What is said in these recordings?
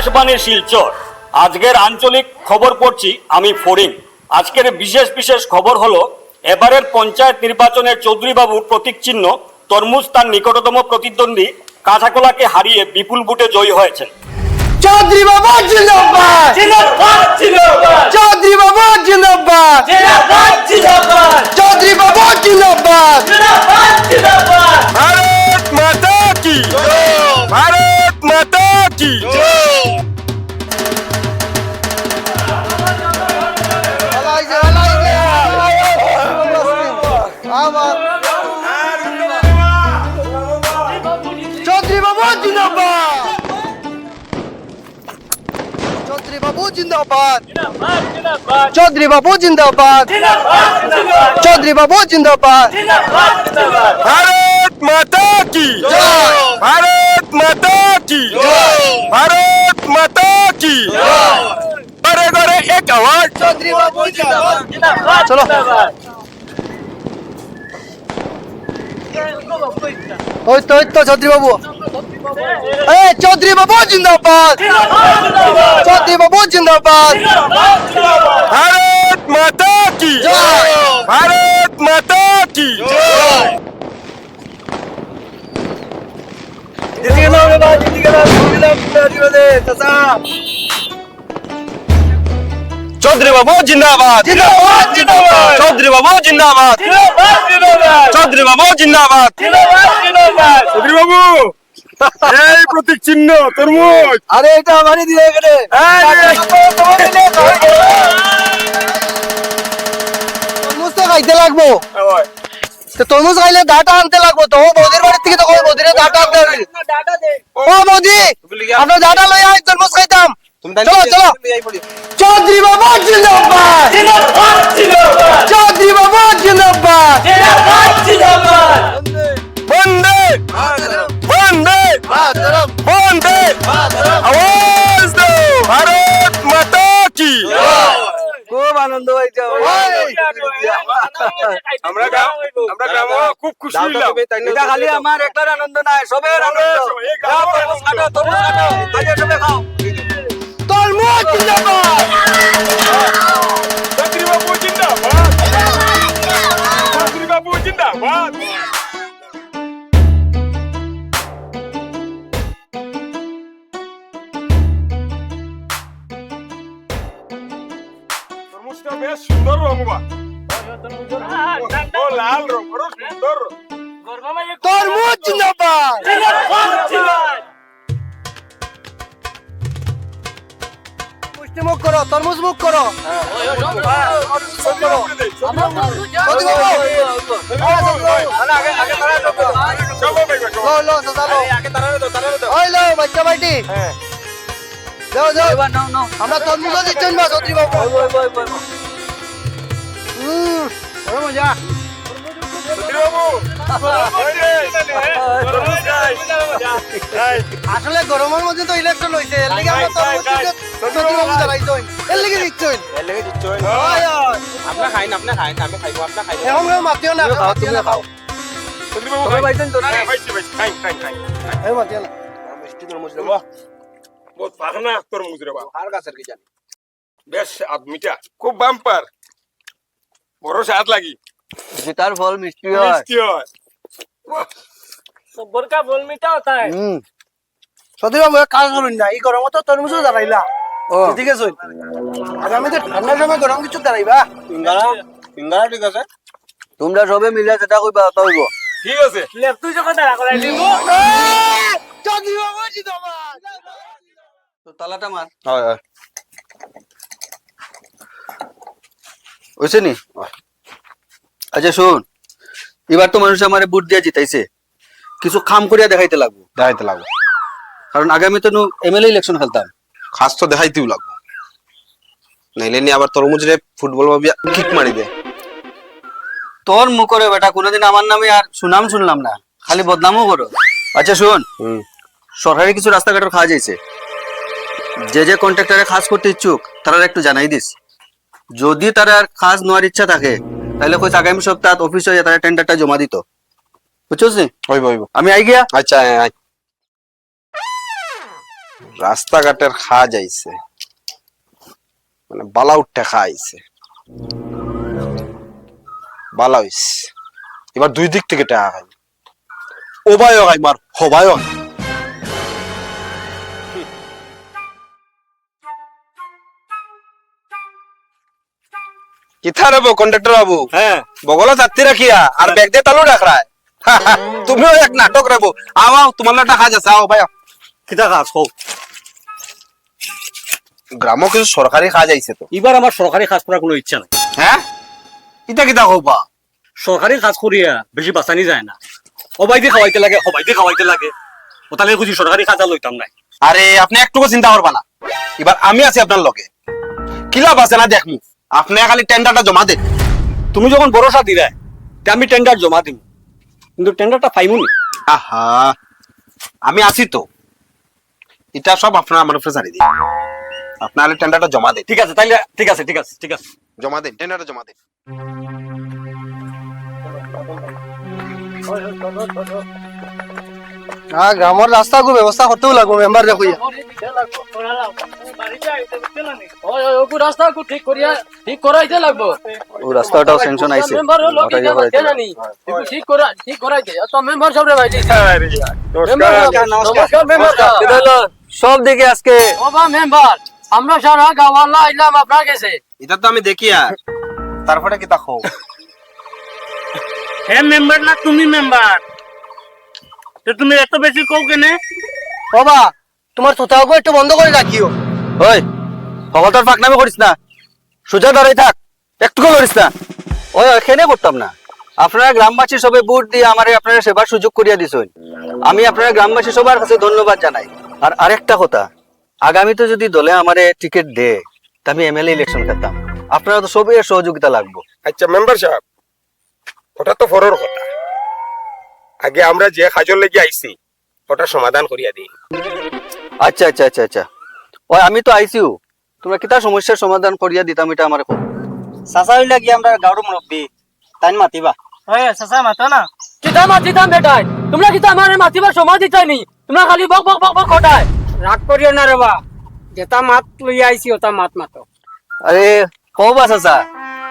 আকাশবাণীর শিলচর। আজকের আঞ্চলিক খবর পড়ছি আমি ফরিং আজকের বিশেষ বিশেষ খবর হলো এবারের পঞ্চায়েত নির্বাচনে চৌধুরীবাবুর প্রতীক চিহ্ন তরমুজ তার নিকটতম প্রতিদ্বন্দ্বী কাঁচাকোলাকে হারিয়ে বিপুল বুটে জয়ী হয়েছেন। চৌধুরী বাবা জিন্দাবাদ! জিন্দাবাদ! জিন্দাবাদ চৌধুরী বাবু জিন্দাবাদ চৌধুরী বাবু জিন্দাবাদ भारत माता की जय। भारत माता की भारत माता की गड़े गड़े एक आवाज চৌধুরী বাবু জিন্দাবাদ চলো ওই তো ওই তো চৌধুরী বাবু এ চৌধুরী বাবু জিন্দাবাদ। চৌধুরী বাবু জিন্দাবাদ। ভারত বাবু জিন্দাবাদ। চৌধুরী বাবু জিন্দাবাদ। চৌধুরী বাবু জিন্দাবাদ। চৌধুরী বাবু এই প্রতীক চিহ্ন তরমুজ। আরে এটা আমারই দিয়ে গেলে। হ্যাঁ, তরমুজ তো খাইতে লাগবো। হ্যাঁ, তরমুজ খাইলে দাটা আনতে লাগবো তো। বৌদির বাড়ির থেকে তো বৌদিরে ডাটা আনতে হবে। ও আপনার ডাটা লই আয় তরমুজ খাইতাম। চলো চলো চৌধুরী বাবা জিন্দাবাদ চৌধুরী বাবা জিন্দাবাদ বন্দে বন্দে বন্দে আওয়াজ দো ভারত মাতা কি খুব আনন্দ হয়েছে আমরা গ্রাম আমরা গ্রাম খুব খুশি হইলাম এটা খালি আমার একটার আনন্দ নাই সবের আনন্দ খাও বেশ সুন্দর রং বা ও লাল রং বড় সুন্দর তরমুজ জিন্দাবাদ পুষ্টি মুখ করো তরমুজ মুখ করো বাবু। বাচ্চা যাও। আমরা তরমুজও দিচ্ছেন বা চৌধুরী বাবু হুম, মজা আসলে গরমের মধ্যে তো ইলেকশন হয়েছে এর লিগে আমরা তরমুজ দিতে চৌধুরী বাবু জ্বালাইছেন এর লিগে দিচ্ছেন হয়, হয়। এখন কেউ মাতিও না মাতিও না খাও এই মাতিও না? বহুত পাখনা তরমুজ রে বাবা বেশ আদমিটা খুব বাম্পার। বড় স্বাদ লাগি। সীতার ফল মিষ্টি মিষ্টি হয়। হুম। চৌধুরী বাবু কাজ করুন না এই গরমে তো তরমুজও জ্বালাইলা। ঠিক আছে আগামীতে ঠান্ডার সময় গরম কিছু জ্বালাইবা। তোমরা সবে মিলে যেটা কইবা পাইব ঠিক আছে। চৌধুরী বাবু জিন্দাবাদ তো তালাটা মার। হয় হয়। হয়েছে নি? আচ্ছা শোন। এবার তো মানুষ আমার বুট দিয়া জিতাইছে। কিছু খাম করিয়া দেখাইতে লাগবো। দেখাইতে লাগবে। কারণ আগামী তো এমএলএ ইলেকশন খেলতাম। খাস তো দেখাইতেও লাগবো। নাইলে নি আবার তরমুজ রে ফুটবল ভাবিয়া কিক মারি দে তোর মুখরে বেটা কোনোদিন আমার নামে আর সুনাম শুনলাম না। খালি বদনামও করো। আচ্ছা শোন। সরকারি কিছু রাস্তাঘাটের খাওয়া যাইছে। যে যে কন্ট্রাক্টরে কাজ করতে ইচ্ছুক তারা একটু জানাই দিস। যদি তারা আর কাজ নেওয়ার ইচ্ছা থাকে তাহলে কই আগামী সপ্তাহ অফিস তারা টেন্ডারটা জমা দিত। বুঝছিস? নি? হইব হইব। আমি আই গিয়া আচ্ছা আয়। রাস্তাঘাটের খাওয়া যাইছে। মানে বালা উঠতে খাইছে বালা হইছে। এবার দুই দিক থেকে টাকা খাই ওবায়ও খাই মার হবায়ও। কিথা রে বো কন্ডাক্টর বাবু? হ্যাঁ। বগলা যাত্রী রাখিয়া আর ব্যাগ দিয়ে তালু রাখরায় তুমিও এক নাটক রাখব আও তোমার একটা কাজ আছে আও ভাই। কিতা কাজ হোক গ্রামও কিছু সরকারি কাজ আইছে তো। এবার আমার সরকারি কাজ করার কোনো ইচ্ছা নাই। হ্যাঁ? ইটা কিতা হবা সরকারি কাজ করিয়া বেশি বাঁচানি যায় না। সবাই দিয়ে খাওয়াইতে লাগে সবাই দিয়ে খাওয়াইতে লাগে। ও তাহলে খুঁজি সরকারি কাজ লইতাম নাই। আরে আপনি একটুকু চিন্তা করবা না। এবার আমি আছি আপনার লগে। কি লাভ আছে না দেখমু? আপনি খালি টেন্ডারটা জমা দেন। তুমি যখন ভরসা দিলে আমি টেন্ডার জমা দিব কিন্তু টেন্ডারটা পাইমুনি আহা আমি আছি তো এটা সব আপনার আমার উপরে ছাড়ি দিন আপনারা টেন্ডারটা জমা দেন ঠিক আছে তাইলে ঠিক আছে ঠিক আছে ঠিক আছে জমা দেন টেন্ডারটা জমা দেন হ্যাঁ গ্রামের রাস্তা কো ব্যবস্থা করতেও লাগবো মেম্বার দেখো রাস্তা ঠিক করিয়া ঠিক করাইতে লাগবো। ও রাস্তাটাও স্যাংশন আইছে ঠিক করা ঠিক করাইতে তো মেম্বার সবরে ভাই মেম্বার নমস্কার মেম্বার সব দিকে আজকে ও বা মেম্বার আমরা সারা গাওয়ালা আইলাম আপনার কাছে। এটা তো আমি দেখি আর তারপরে কি তা খো হে মেম্বার না তুমি মেম্বার তো তুমি এত বেশি কও কেনে? বাবা তোমার তোতাও একটু বন্ধ করে রাখিও। ওই ভগতার ফাঁকনামি করিস না। সোজা দাঁড়াই থাক একটু করিস না। ওই এখানে করতাম না। আপনারা গ্রামবাসী সবে ভোট দিয়ে আমারে আপনারা সেবার সুযোগ করিয়া দিছেন। আমি আপনারা গ্রামবাসী সবার কাছে ধন্যবাদ জানাই। আর আরেকটা কথা আগামীতে যদি দলে আমারে টিকিট দে তা আমি এমএলএ ইলেকশন খেতাম। আপনারা তো সবই সহযোগিতা লাগবো। আচ্ছা মেম্বার সাহেব ওটা তো ফরর কথা। আগে আমরা যে কাজর লেগে আইছি ওটা সমাধান করিয়া দিই। আচ্ছা আচ্ছা আচ্ছা আচ্ছা। ওই আমি তো আইসিউ তোমরা কিতা সমস্যার সমাধান করিয়া দিতাম এটা আমার চাচা হইলা কি আমরা গাঁৱৰ মুৰব্বী তাইন মাতিবা। হয় চাচা মাতা না। কিতা মাতিতাম বেটাই? তোমরা কিতা আমার মাতিবার সময় দিতাই নি। তোমরা খালি বক বক বক বক কটায় ৰাগ কৰিও না ৰবা। যেটা মাত লৈ আহিছি ওটা মাত মাতো। আরে কও বা চাচা।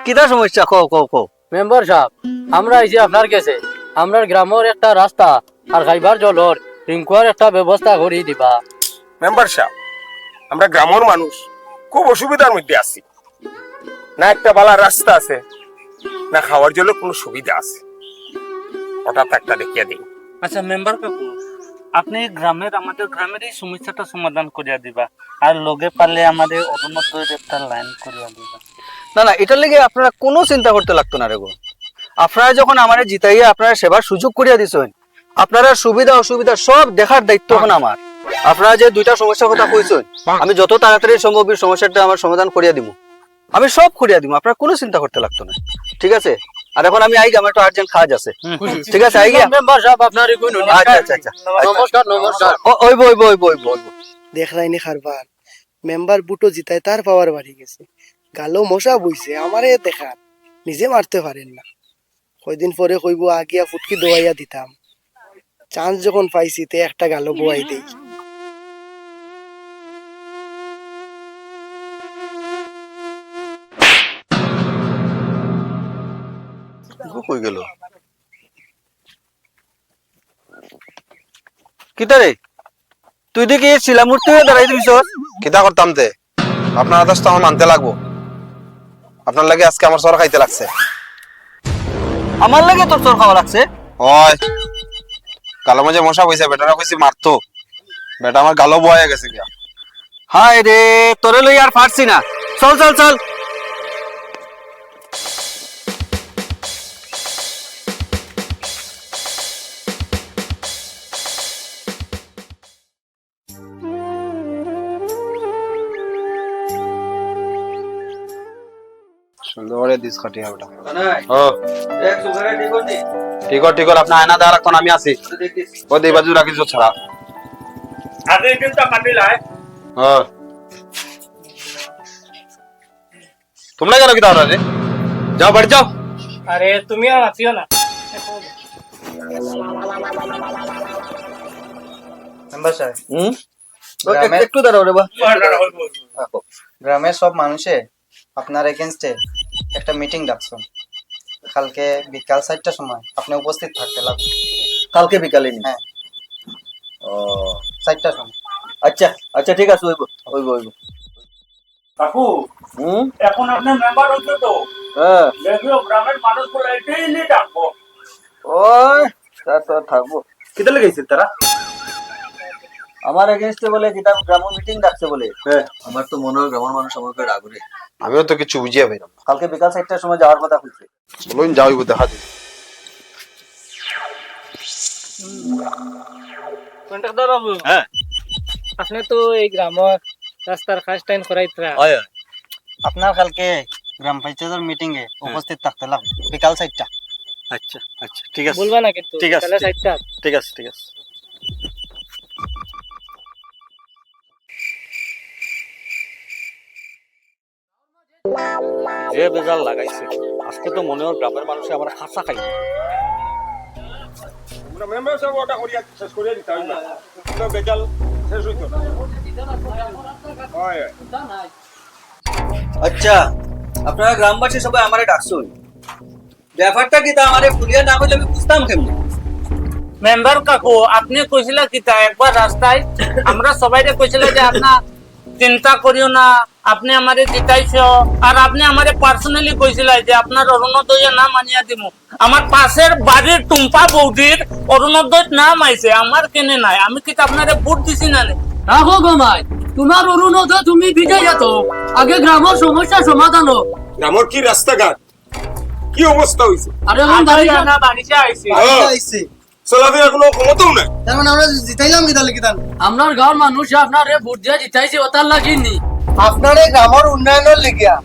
কিতা সমস্যা? কও কও কও। মেম্বার সাহেব আমরা আইছি আপনার কাছে। আমরা গ্রামের একটা রাস্তা আর খাইবার জলর রিঙ্কুয়ার একটা ব্যবস্থা করে দিবা। মেম্বার সাহেব আমরা গ্রামের মানুষ খুব অসুবিধার মধ্যে আছি। না একটা বালা রাস্তা আছে না খাওয়ার জন্য কোনো সুবিধা আছে। হঠাৎ একটা দেখিয়া দিই। আচ্ছা মেম্বার কাকু আপনি গ্রামের আমাদের গ্রামের এই সমস্যাটা সমাধান করিয়া দিবা। আর লগে পারলে আমাদের অরুণোদয়ের একটা লাইন করিয়া দিবা। না না এটার লেগে আপনারা কোনো চিন্তা করতে লাগতো না রে গো। আপনারা যখন আমারে জিতাইয়া আপনারা সেবার সুযোগ করিয়া দিছেন আপনারা সুবিধা অসুবিধা সব দেখার দায়িত্ব এখন আমার। আপনারা যে দুইটা সমস্যার কথা কইছেন আমি যত তাড়াতাড়ি সম্ভব এই সমস্যাটা আমার সমাধান করিয়া দিব আমি সব করিয়া দিব আপনারা কোনো চিন্তা করতে লাগতো না। ঠিক আছে? আর এখন আমি আই আমার একটু আর্জেন্ট কাজ আছে। ঠিক আছে আই গিয়া মেম্বার সাহেব আপনার কই আচ্ছা আচ্ছা আচ্ছা। নমস্কার নমস্কার। ও- ওইব ওইব ওইব দেখ রাইনি খারবার মেম্বার বুটো জিতায় তার পাওয়ার বাড়ি গেছে। গালো মশা বইছে আমারে দেখার। নিজে মারতে পারেন না। কয়দিন পরে কইব আগিয়া ফুটকি দোয়াইয়া দিতাম। চান্স যখন পাইছি তে একটা গালো বোয়াই দেই। কই গেল? কিতা রে? তুই দেখি শিলামূর্তি হয়ে দাঁড়াই দিছ কিতা করতাম তে? আপনার আদেশ তো আমার মানতে লাগবো। আপনার লাগে আজকে আমার সর খাইতে লাগছে। আমার লাগে তোর তোর খাওয়া লাগছে। হয়। গালো মাঝে মশা বইছে বেটারা কইছি মারতো বেটা আমার গালো বয়ে গেছে গিয়া। হায় রে তোরে লই আর পারছি না। চল চল চল। দিস খাটি বেটা। নাই ও এক সুগারে ঠিক করতি ঠিক আছে ঠিক আছে আপনি আয়না দেওয়ার এখন আমি আছি দেখিস ও দেই বাজু রাখিস ছাড়া। আজি কিন্তু কাটিলাই ও তোমরা কেন কি দাঁড়া রে যাও বাড়ি যাও। আরে তুমি আর আছিও না। মেম্বার সাহেব। হুম? গ্রামের- একটু দাঁড়াও রে বা গ্রামের সব মানুষে আপনার এগেনস্টে একটা মিটিং ডাকছো কালকে বিকাল চারটার সময় আপনি উপস্থিত থাকতে লাগবে। কালকে বিকালে নি হ্যাঁ। ও। চারটার সময়। আচ্ছা আচ্ছা ঠিক আছে হইব হইব হইব কাকু হুম? এখন আপনি মেম্বার হচ্ছে তো। হ্যাঁ। দেখিও গ্রামের মানুষগুলো এটাই নিয়ে ডাকবো। ওই তা তো থাকব। কিতা লেগেছিল তারা? আমার এগেনস্টে বলে কিতা গ্রাম মিটিং ডাকছে বলে। হ্যাঁ। আমার তো মনে হয় গ্রামের মানুষ আমাকে রাগুরে আমিও তো কিছু বুঝিয়া পাইলাম না। কালকে বিকাল চারটার সময় যাওয়ার কথা বলছে। চলুন এবার দেখা কন্ট্রাক্টর বাবু হ্যাঁ। আপনি তো এই গ্রামের রাস্তার কাজ টাইম করাইতরা। হয় আপনার কালকে গ্রাম পঞ্চায়েতের মিটিং এ উপস্থিত থাকতে লাগবে বিকাল চারটা। আচ্ছা আচ্ছা ঠিক আছে। বলবা না কিন্তু ঠিক আছে, ঠিক আছে ঠিক আছে। যে বেজাল লাগাইছে আজকে তো মনে হয় গ্রামের মানুষ আমার খাসা খাই তো। আচ্ছা আপনারা গ্রামবাসী সবাই আমারে ডাকছুন। ব্যাপারটা কি তা আমারে ফুলিয়া না হইলে আমি বুঝতাম কেমনি? মেম্বার কাকু আপনি কইছিলা কিতা একবার রাস্তায় আমরা সবাই কইছিল যে আপনার চিন্তা করিও না আপনি আমারে জিতাইছো আর আপনি আমারে পার্সোনালি কইছিল যে আপনার অরুণোদয় নাম আনিয়া দিমু। আমার পাশের বাড়ির টুম্পা বৌদির অরুণোদয় নাম আইছে আমার কেনে নাই? আমি কি আপনারে ভোট দিছি না নে? রাখো গমাই তোমার অরুণোদয় তুমি বিজয় যেত আগে গ্রামের সমস্যা সমাধান হোক গ্রামের কি রাস্তাঘাট কি অবস্থা হয়েছে আর এখন বাড়ি বাড়ি না বাড়িতে আইছি আইছে চলাফেরা কোনো ক্ষমতাও নাই। তার মানে আমরা জিতাইলাম কি তাহলে কি তাহলে আপনার গাঁর মানুষ আপনার ভোট দিয়ে জিতাইছে ওটার লাগিনি আপনার এই গ্রামের উন্নয়নের লিগিয়া।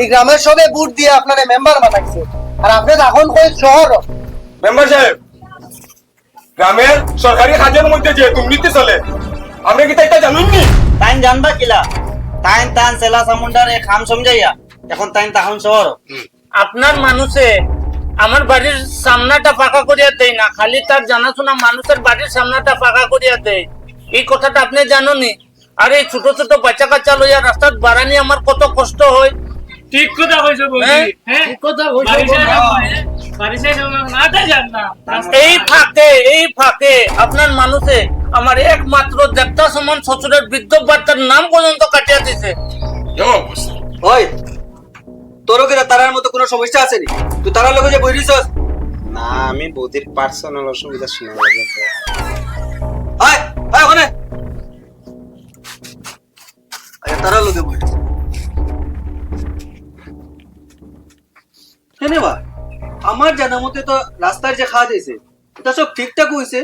এই গ্রামের সবে বুট দিয়ে আপনার মেম্বার বানাইছে। আর আপনি এখন কই শহর মেম্বার সাহেব গ্রামের সরকারি কাজের মধ্যে যে দুর্নীতি চলে আপনি কি তাই জানুন নি? তাইন জানবা কিলা? তাইন তান সেলা সামুন্ডারে খাম সমঝাইয়া এখন তাই তাহন শহর। আপনার মানুষে আমার বাড়ির সামনাটা পাকা করিয়া দেয় না খালি তার জানাশোনা মানুষের বাড়ির সামনাটা পাকা করিয়া দেয়। এই কথাটা আপনি জানোনি আর ছোট ছোট বাচ্চা কাচ্চা লইয়া রাস্তাত বাড়ানি আমার কত কষ্ট হয়। ঠিক কথা কইছো ঠিক কথা কইছো এই ফাঁকে এই ফাঁকে আপনার মানুষে আমার একমাত্র দেবতা সমান শ্বশুরের বৃদ্ধ বাচ্চার নাম পর্যন্ত কাটিয়া দিছে। ওই তোরও কি তারার মতো কোনো সমস্যা আছে নি? তুই তারার লগে যে বইরিছস? না আমি বৌদির পার্সোনাল অসুবিধা শোনা লাগে। আয় আয় ওখানে। আরে তারার লগে বই বা আমার জানা মতে তো রাস্তার যে খাওয়া যাইছে এটা সব ঠিকঠাক হইছে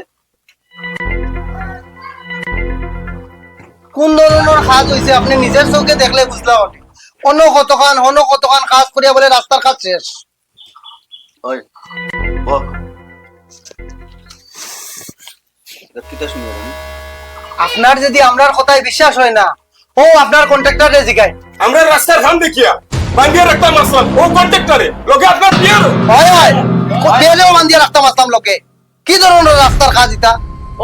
কোন ধরনের কাজ হয়েছে আপনি নিজের চোখে দেখলে বুঝলাম আমি অন্য কতখান অন্য কতখান কাজ করিয়া বলে রাস্তার কাজ শেষ। বল। আপনার যদি আমরার কথায় বিশ্বাস হয় না ও আপনার কন্ট্রাক্টরে জিগায়। আমরা রাস্তার খান দেখিয়া বান্ধিয়া রাখতাম আসলাম। ও কন্ট্রাক্টরে লোকে আপনার বিয়ের হয় হয়। বান্ধিয়া রাখতাম লোকে। কি ধরনের রাস্তার কাজ এটা?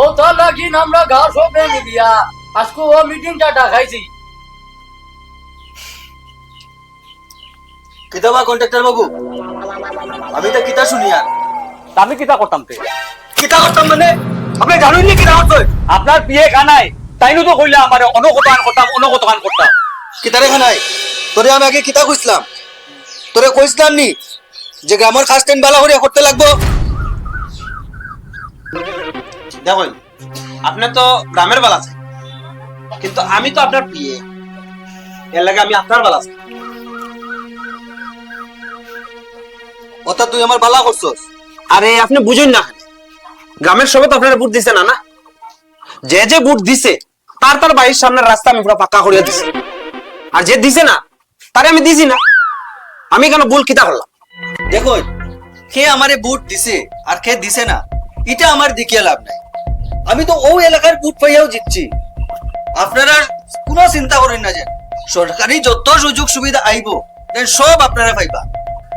ও লাগিন আমরা সব মিলিয়া। আজকে ও মিটিংটা ডাকাইছি। কিতাবা কন্ট্রাক্টর বাবু? আমি তো কিতা শুনি আর। আমি কিতা করতাম তে? কিতা করতাম মানে? আপনি জানেন নি কিতা করতে আপনার বিয়ে কানাই তাইনু তো কইলা আমার অনকতান করতাম অনকতান করতাম কিতা রেখা নাই তোরে আমি আগে কিতা কইছিলাম? তোরে কইছিলাম নি যে গ্রামের খাস বালা করে করতে লাগবো। দেখুন আপনি তো গ্রামের বেলা আছে। কিন্তু আমি তো আপনার এর লাগে আমি আপনার বেলা আছি। অর্থাৎ তুই আমার বালা করছস? আরে আপনি বুঝুন না। গ্রামের সবাই তো আপনার বুট দিছে না না? যে যে বুট দিছে তার তার বাড়ির সামনের রাস্তা আমি পুরো পাকা করিয়া দিছি। আর যে দিছে না, তারে আমি দিছি না। আমি কেন ভুল কিতা করলাম? দেখো, কে আমারে বুট দিছে আর কে দিছে না এটা আমার দেখিয়া লাভ নাই। আমি তো ও এলাকার বুট পাইয়াও জিতছি। আপনারা কোনো চিন্তা করেন না যে, সরকারি যত সুযোগ সুবিধা আইব সব আপনারা পাইবা।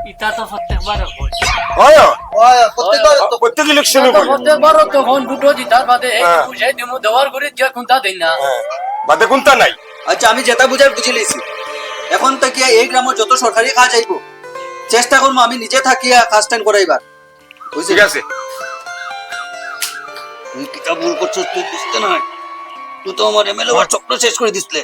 ইটা তো প্রত্যেকবার হয়। হয়? হয়। প্রত্যেকবার তো- প্রত্যেক ইলেকশনে বলি প্রত্যেকবার তখন দুটো জিতার বাদে এই হ্যাঁ। বুঝাই দিমু দেওয়ার করে যে কোনটা দেই না। হ্যাঁ। বাদে কোনটা নাই? আচ্ছা আমি যেটা বুঝাই বুঝে লিছি। এখন থেকে এই গ্রামের যত সরকারি কাজ আইব চেষ্টা করব আমি নিজে থাকিয়া কাজটা করাইবার। ঠিক আছে। তুই কিটা ভুল করছিস তুই বুঝতে নয় তুই তো আমার এমএলএ চক্র শেষ করে দিসলে।